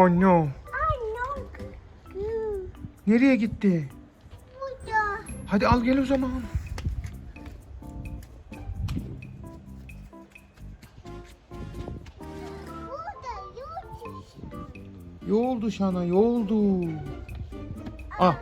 Oh no. Nereye gitti? Burada. Hadi al gel o zaman. Yoldu Şana yoldu. Ah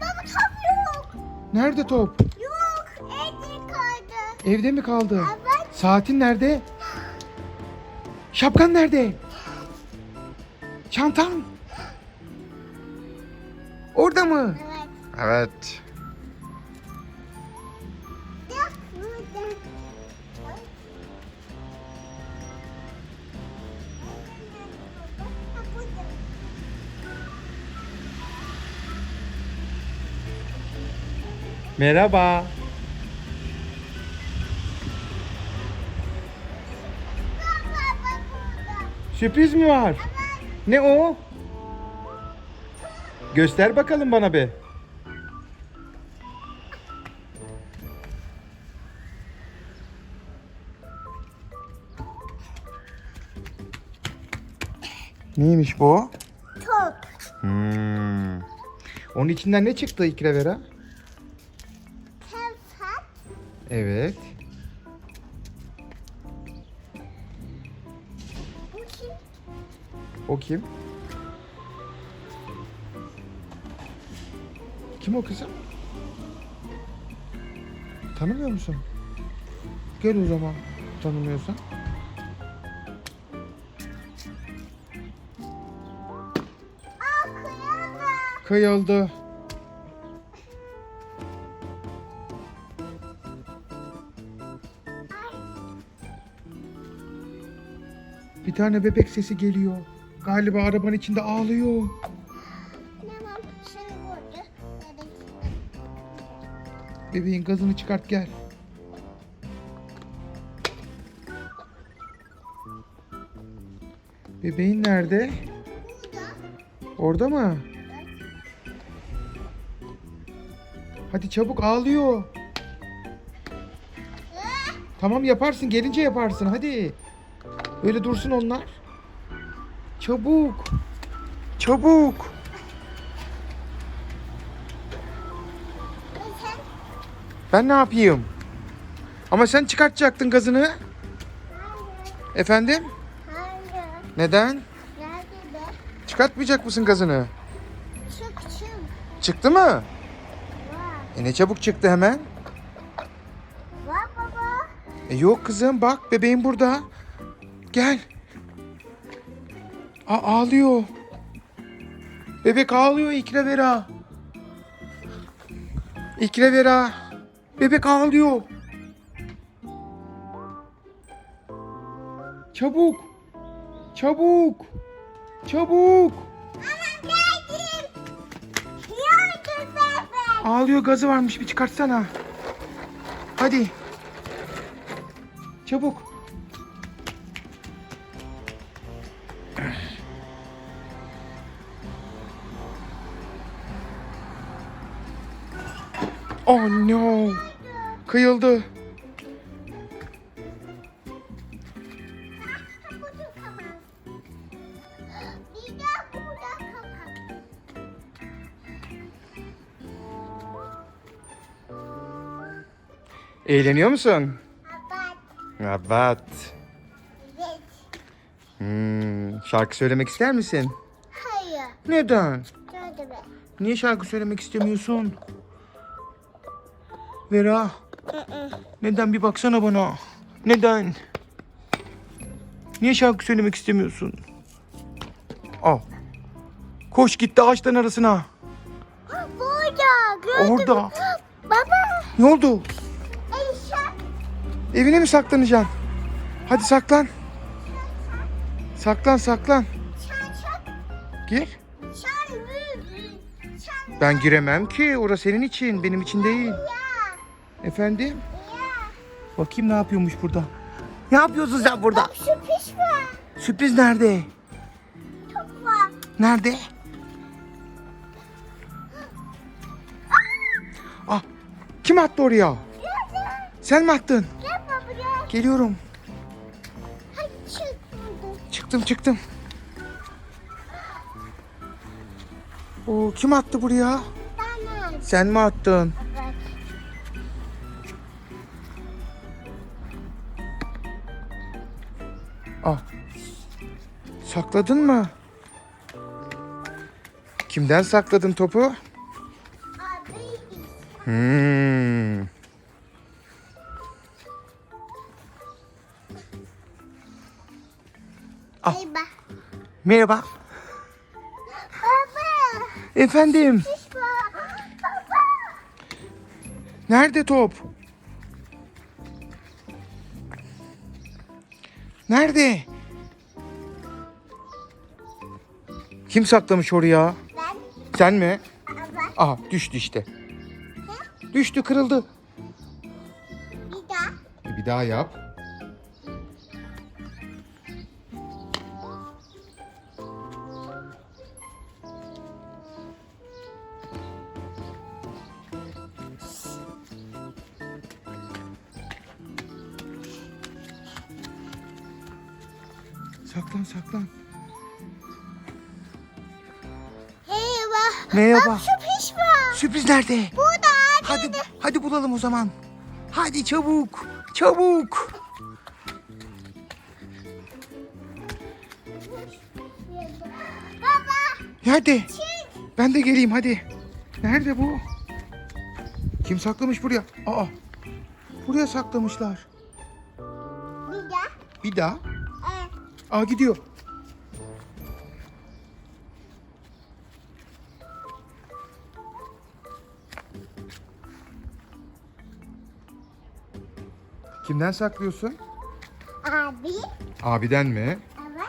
Baba top yok. nerede top? Evde mi kaldı? Evet. Saatin nerede? Şapkan nerede? Çantan? Orada mı? Evet. Evet. Merhaba. Sürpriz mi var? Ne o? Göster bakalım bana be. Neymiş bu? Top. Hmm. Onun içinden ne çıktı İkra Vera? Telefon. Evet. O kim? Kim o kızım? Tanımıyor musun? Gel o zaman tanımıyorsan. Kıyıldı. Bir tane bebek sesi geliyor. Galiba arabanın içinde ağlıyor. Bebeğin gazını çıkart gel. Bebeğin nerede? Orada mı? Hadi çabuk ağlıyor. Tamam yaparsın gelince yaparsın hadi. Öyle dursun onlar. Çabuk. Çabuk. Ben ne yapayım? Ama sen çıkartacaktın gazını. Hayır. Efendim? Hayır. Neden? Nerede? Çıkartmayacak mısın gazını? Çık çık. Çıktı mı? Var. E ne çabuk çıktı hemen. Var baba. E yok kızım bak bebeğim burada. Gel. A ağlıyor. Bebek ağlıyor İkra Vera. İkra Vera. Bebek ağlıyor. Çabuk. Çabuk. Çabuk. Ağlıyor gazı varmış bir çıkartsana. Hadi. Çabuk. Oh no. Kıyıldı. Eğleniyor musun? Kapat. Evet. Evet. Hmm, şarkı söylemek ister misin? Hayır. Neden? Be. Niye şarkı söylemek istemiyorsun? Vera, neden bir baksana bana. Neden? Niye şarkı söylemek istemiyorsun? Al. Koş gitti ağaçların arasına. Burada. Gördüm. Orada. Baba. Ne oldu? Eşya. Evine mi saklanacaksın? Hadi saklan. Saklan saklan. Gir. Ben giremem ki. Orası senin için. Benim için değil. Ya. Efendim? Bakayım ne yapıyormuş burada. Ne yapıyorsun sen burada? Bak piş var. Sürpriz nerede? Çok var. Nerede? Ah, kim attı oraya? Nerede? Sen mi attın? Gel baba gel. Geliyorum. Hadi çık buradan. Çıktım çıktım. Oo, kim attı buraya? Tamam. Sen mi attın? Ah. Sakladın mı? Kimden sakladın topu? Hmm. Ah. Eyvah. Merhaba. Baba. Efendim. Baba. Nerede top? Nerede? Kim saklamış oraya? Ben. Sen mi? Baba. Aha düştü işte. Düştü kırıldı. Bir daha. Bir daha yap. Saklan saklan. Eyvah. Merhaba. Bak piş var. Sürpriz nerede? Burada. Hadi hadi bulalım o zaman. Hadi çabuk. Çabuk. Baba. Nerede? Çık. Ben de geleyim hadi. Nerede bu? Kim saklamış buraya? Aa. Buraya saklamışlar. Bir daha. Bir daha. Aa gidiyor. Kimden saklıyorsun? Abi. Abiden mi? Evet.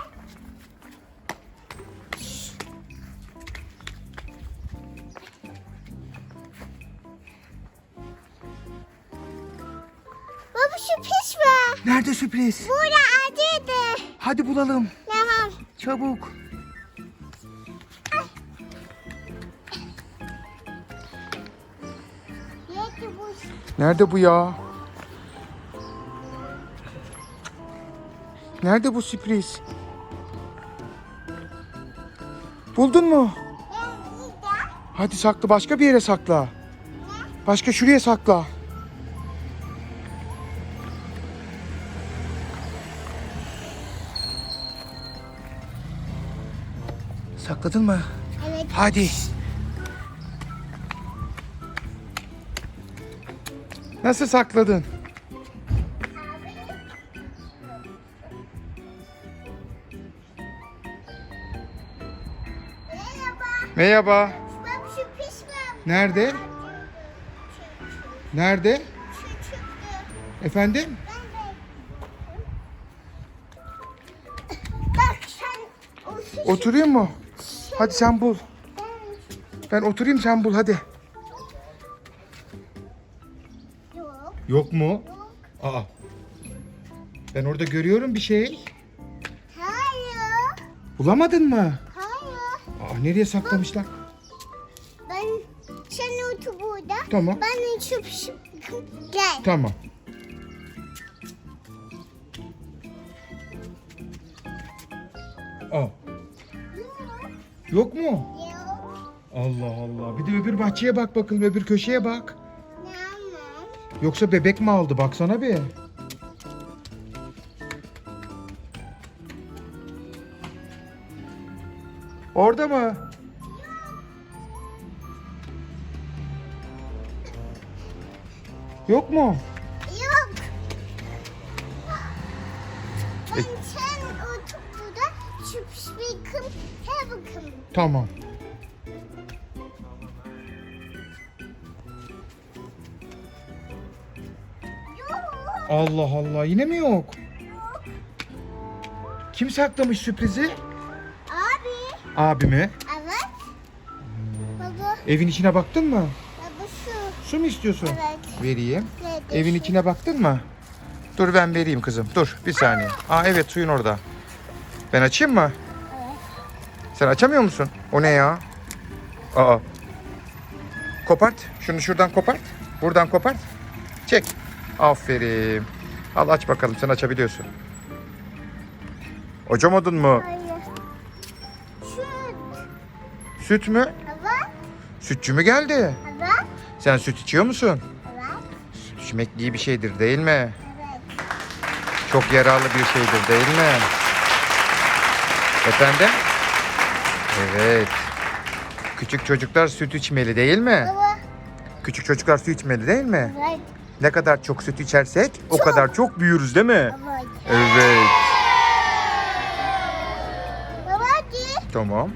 Baba piş var. Nerede sürpriz? Burada. Hadi bulalım. Tamam. Çabuk. Nerede bu ya? Nerede bu sürpriz? Buldun mu? Hadi sakla başka bir yere sakla. Başka şuraya sakla. Sakladın mı? Evet. Hadi. Nasıl sakladın? Merhaba. Nerede? Nerede? Efendim? Ben de. Hadi sen bul. Ben oturayım sen bul hadi. Yok. Yok mu? Yok. Aa. Ben orada görüyorum bir şey. Hayır. Bulamadın mı? Hayır. Aa nereye saklamışlar? Ben sen otur burada. Tamam. Ben piş gel. Tamam. Aa. Yok mu? Yok. Allah Allah. Bir de öbür bahçeye bak bakalım. Öbür köşeye bak. Tamam. Yoksa bebek mi aldı? Baksana bir. Orada mı? Yok mu? Yok. Ben E- sen otur burada. Şu piş bakın. He bakın. Tamam. Yok. Allah Allah. Yine mi yok? Kim saklamış sürprizi? Abi. Abi mi? Evet. Baba. Evin içine baktın mı? Baba şu. Su mu istiyorsun? Evet. Vereyim. Evin içine baktın mı? Dur ben vereyim kızım. Dur bir saniye. Aa evet suyun orada. Ben açayım mı? Evet. Sen açamıyor musun? O ne ya? Aa. Kopart. Şunu şuradan kopart. Buradan kopart. Çek. Aferin. Al aç bakalım sen açabiliyorsun. Açamadın mı? Hayır. Süt. Süt mü? Evet. Sütçü mü geldi? Evet. Sen süt içiyor musun? Evet. Süt içmek iyi bir şeydir değil mi? Evet. Çok yararlı bir şeydir değil mi? Efendim? Evet. Küçük çocuklar süt içmeli değil mi? Baba. Küçük çocuklar süt içmeli değil mi? Evet. Ne kadar çok süt içersek o kadar çok büyürüz değil mi? Evet. Evet. Baba hadi. Tamam.